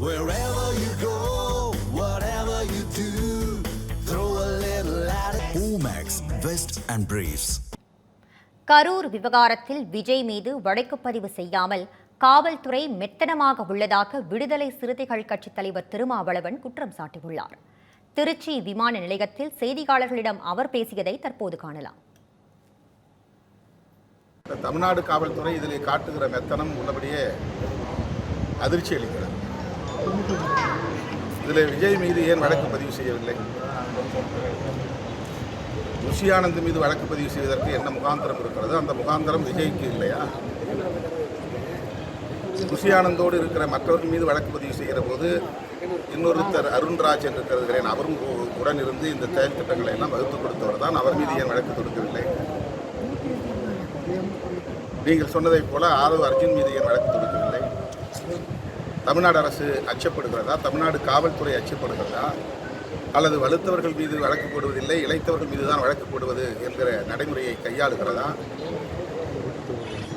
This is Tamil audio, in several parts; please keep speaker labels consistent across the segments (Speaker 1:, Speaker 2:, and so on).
Speaker 1: Wherever you go, whatever you do, throw a little at it. Omax, Vest and Briefs.
Speaker 2: Karur விவகாரத்தில் விஜய் மீது வழக்குப்பதிவு செய்யாமல் காவல்துறை மெத்தனமாக உள்ளதாக விடுதலை சிறுத்தைகள் கட்சித் தலைவர் திருமாவளவன் குற்றம் சாட்டியுள்ளார் திருச்சி விமான நிலையத்தில் செய்தியாளர்களிடம் அவர் பேசியதை தற்போது காணலாம்
Speaker 3: தமிழ்நாடு காவல்துறை இதில் காட்டுகிற மெத்தனம் உள்ளபடியே அதிர்ச்சி அளிக்கிறது இதில் விஜய் மீது ஏன் வழக்கு பதிவு செய்யவில்லை? ருஷியானந்த் மீது வழக்கு பதிவு செய்வதற்கு என்ன முகாந்திரம் இருக்கிறது அந்த முகாந்திரம் விஜய்க்கு இல்லையா? ருஷியானந்தோடு இருக்கிற மற்றவர்கள் மீது வழக்கு பதிவு செய்கிற போது இன்னொருத்தர் அருண்ராஜ் என்று கருதுகிறேன். அவரும் உடன் இருந்து இந்த செயல் திட்டங்களை எல்லாம் வகுத்து கொடுத்தவர் தான். அவர் மீது ஏன் வழக்கு தொடுக்கவில்லை? நீங்கள் சொன்னதைப் போல ஆதவ் அர்ஜுன் மீது ஏன் வழக்கு தொடுக்கவில்லை? தமிழ்நாடு அரசு அச்சப்படுகிறதா? தமிழ்நாடு காவல்துறை அச்சப்படுகிறதா? அல்லது வலுத்தவர்கள் மீது வழக்கு போடுவதில்லை இளைத்தவர்கள் மீது தான் வழக்கு போடுவது என்கிற நடைமுறையை கையாளுகிறதா?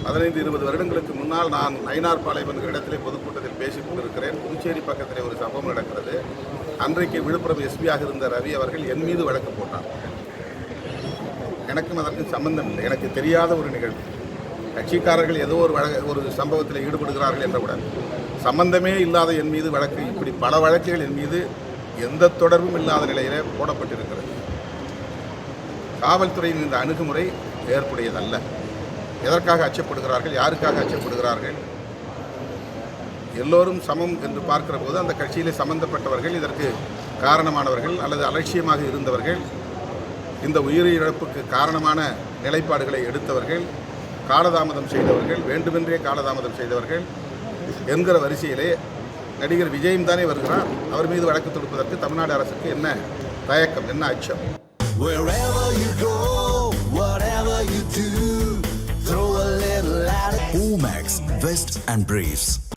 Speaker 3: பதினைந்து இருபது வருடங்களுக்கு முன்னால் நான் நயினார்பாளையம் என்கிற இடத்திலே பொதுக்கூட்டத்தில் பேசிக் கொண்டிருக்கிறேன். புதுச்சேரி பக்கத்திலே ஒரு சம்பவம் நடக்கிறது. அன்றைக்கு விழுப்புரம் எஸ்பியாக இருந்த ரவி அவர்கள் என் மீது வழக்கு போட்டார். எனக்கும் அதற்கும் சம்பந்தம் இல்லை. எனக்கு தெரியாத ஒரு நிகழ்வு. கட்சிக்காரர்கள் ஏதோ ஒரு வழக்கு ஒரு சம்பவத்தில் ஈடுபடுகிறார்கள் என்றவுடன் சம்பந்தமே இல்லாத என் மீது வழக்கு இப்படி பல வழக்குகள் என் மீது எந்த தொடர்பும் இல்லாத நிலையில் போடப்பட்டிருக்கிறது. காவல்துறையின் இந்த அணுகுமுறை ஏற்புடையதல்ல. எதற்காக அச்சப்படுகிறார்கள் யாருக்காக அச்சப்படுகிறார்கள்? எல்லோரும் சமம் என்று பார்க்கிற போது அந்த கட்சியிலே சம்பந்தப்பட்டவர்கள் இதற்கு காரணமானவர்கள் அல்லது அலட்சியமாக இருந்தவர்கள் இந்த உயிரிழப்புக்கு காரணமான நிலைப்பாடுகளை எடுத்தவர்கள் காலதாமதம் செய்தவர்கள் வேண்டுமென்றே காலதாமதம் செய்தவர்கள் என்கிற வரிசையிலே நடிகர் விஜயும் தானே வருகிறார் அவர் மீது வழக்கு தொடுப்பதற்கு தமிழ்நாடு அரசுக்கு என்ன தயக்கம் என்ன அச்சம்.
Speaker 1: Omax, Vest and Briefs.